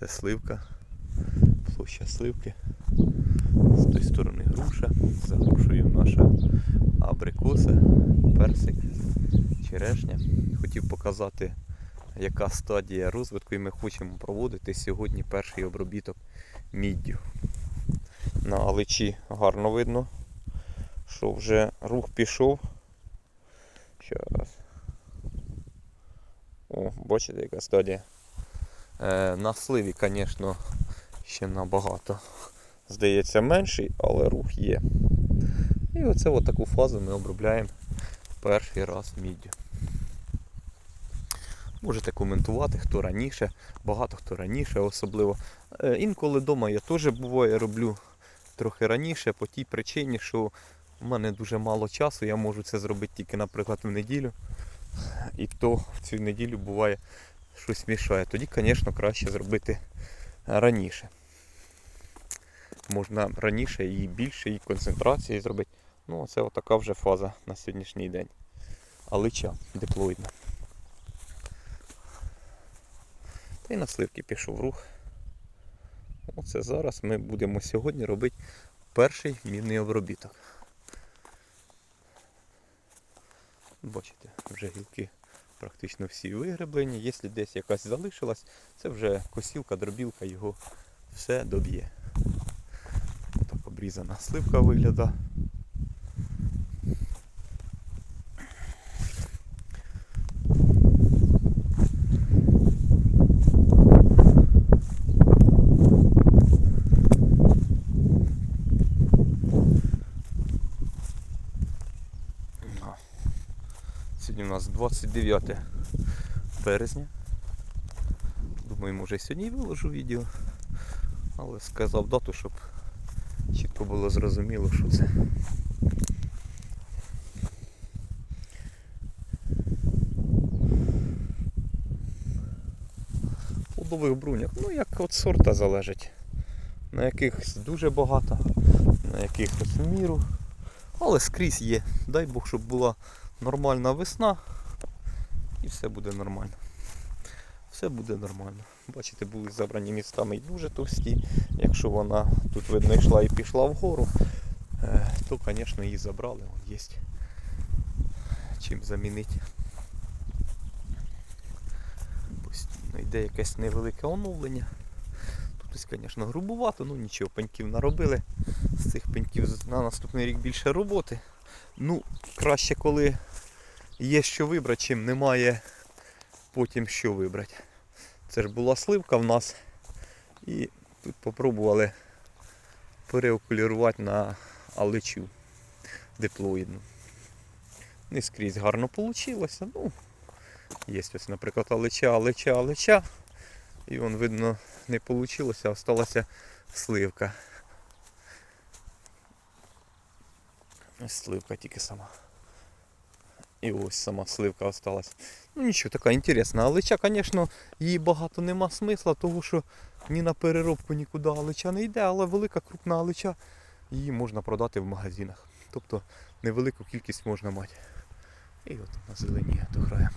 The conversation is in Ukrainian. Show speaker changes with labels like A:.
A: Це сливка, площа сливки. З тої сторони груша, за грушею наша абрикоси, персик, черешня. Хотів показати, яка стадія розвитку і ми хочемо проводити сьогодні перший обробіток міддю. На аличі гарно видно, що вже рух пішов. Щас. О, бачите, яка стадія. Е, на сливі, звісно, ще набагато. Здається, менший, але рух є. І оце таку фазу ми обробляємо перший раз міддю. Можете коментувати, хто раніше, багато хто раніше особливо. Е, Інколи вдома я теж буває роблю трохи раніше по тій причині, що в мене дуже мало часу, я можу це зробити тільки, наприклад, в неділю. І то в цю неділю буває щось мішає. Тоді, звісно, краще зробити раніше. Можна раніше і більше, і концентрації зробити. Ну, це отака вже фаза на сьогоднішній день. Алича диплоїдна. Та й на сливки пішов рух. Оце зараз ми будемо сьогодні робити перший мінний обробіток. Бачите, вже гілки практично всі вигреблені. Якщо десь якась залишилась, це вже косілка, дробілка його все доб'є. Так обрізана сливка виглядає. Сьогодні у нас 29 березня. Думаю, може сьогодні виложу відео. Але сказав дату, щоб чітко було зрозуміло, що це. Плодових бруньок, ну як від сорта залежить. На якихось дуже багато, на якихось міру. Але скрізь є. Дай Бог, щоб була нормальна весна і все буде нормально. Все буде нормально. Бачите, були забрані містами і дуже товсті. Якщо вона тут видно йшла і пішла вгору, е, то, звісно, її забрали. Є чим замінити. Постійно йде якесь невелике оновлення. Тут, звісно, грубувато, ну нічого, пеньків наробили. З цих пеньків на наступний рік більше роботи. Ну, краще, коли є що вибрати, чим немає потім що вибрати. Це ж була сливка в нас. І тут попробували переокулірувати на аличу диплоїдну. Не скрізь гарно вийшло. Ну, є ось, наприклад, алича, алича, алича. І вон, видно, не вийшло, а осталася сливка. Сливка тільки сама. І ось сама сливка осталась. Ну нічого, така інтересна. Алича, звісно, її багато нема смисла, тому що ні на переробку нікуди алича не йде, але велика крупна алича, її можна продати в магазинах. Тобто невелику кількість можна мати. І от на зеленіє до краю.